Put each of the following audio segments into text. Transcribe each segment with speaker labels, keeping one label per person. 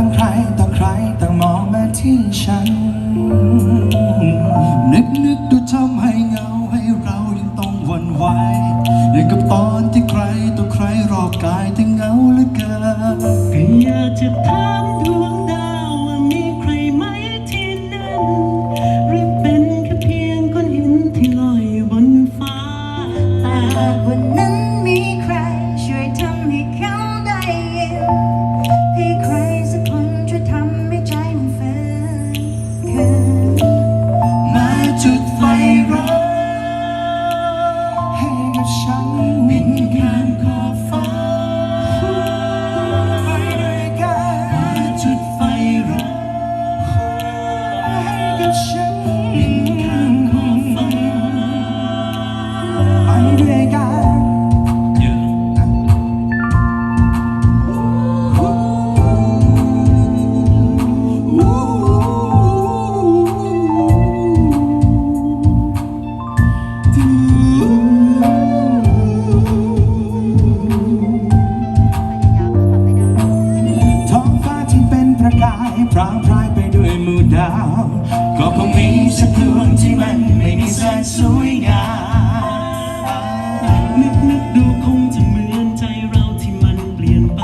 Speaker 1: ของ
Speaker 2: ใครต่อใค
Speaker 1: รต่าง
Speaker 2: มองมาที่ฉัน นึกนึกดูทำให มีสักดวงที่มันไม่มีแสงสวยงาม
Speaker 1: นึกนึกดูคงจะเหมือนใจเราที่มันเปลี่ยนไป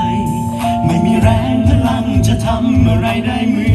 Speaker 2: ไม่มีแรงพลังจะทำอะไรได้เหมือน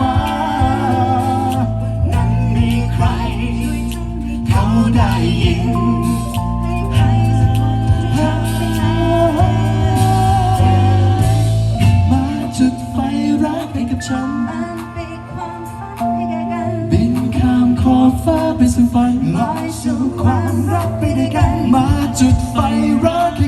Speaker 2: ไป
Speaker 3: สู่ฝัน
Speaker 2: มสู่ความรักไปด้วยกันมาจุดไฟรักให้